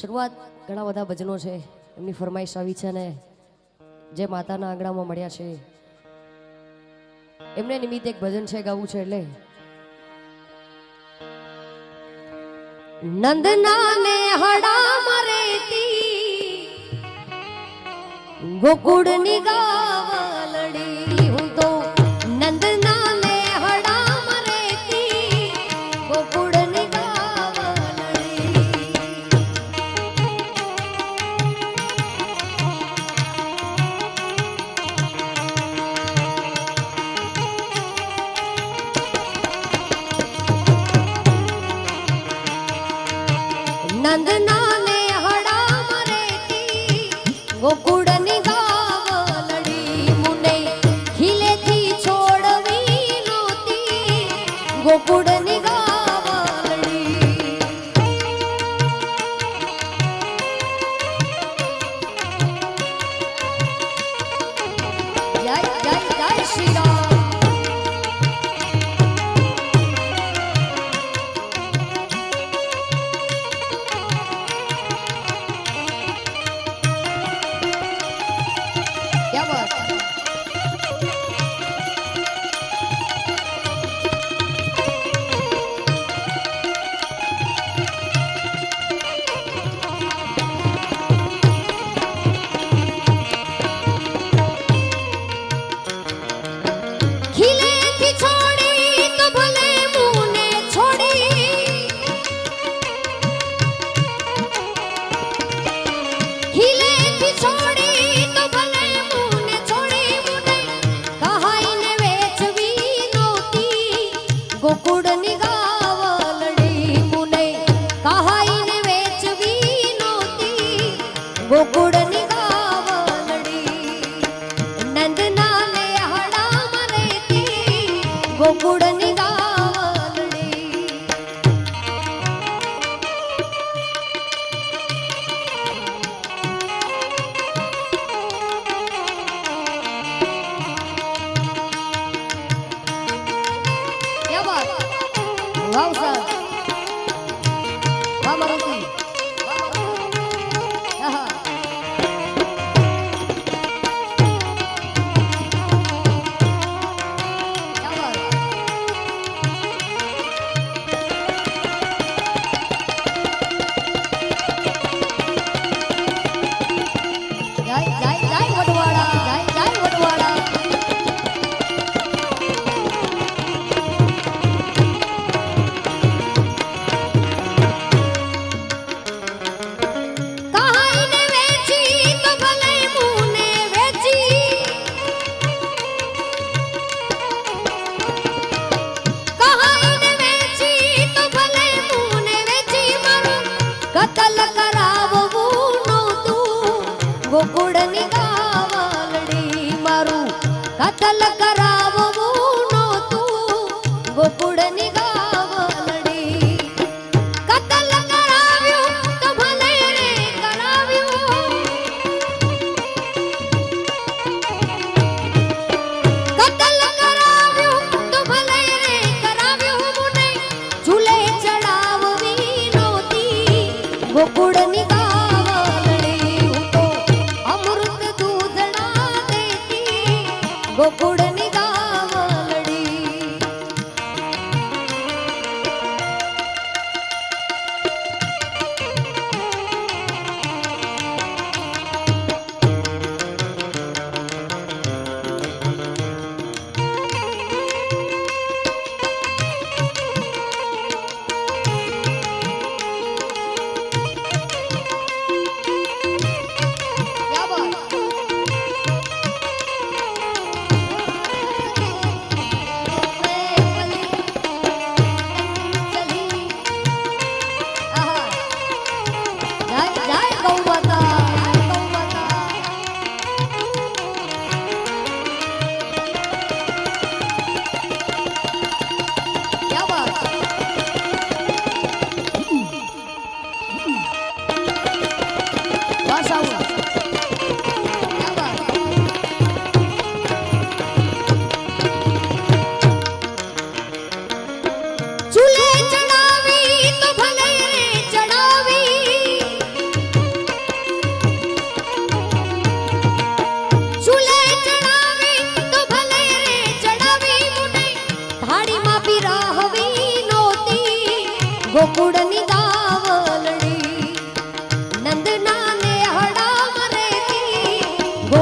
શરૂઆત ઘણા બધા ભજનો છે, એમની ફરમાઈશ આવી છે અને જે માતાના આંગણામાં મળ્યા છે. એમને નિમિત્તે એક ભજન છે ગાવું છે એટલે. નંદનાને હડા મરેતી ગોકુળની ગા ગોકુળ क्या बात முக்குட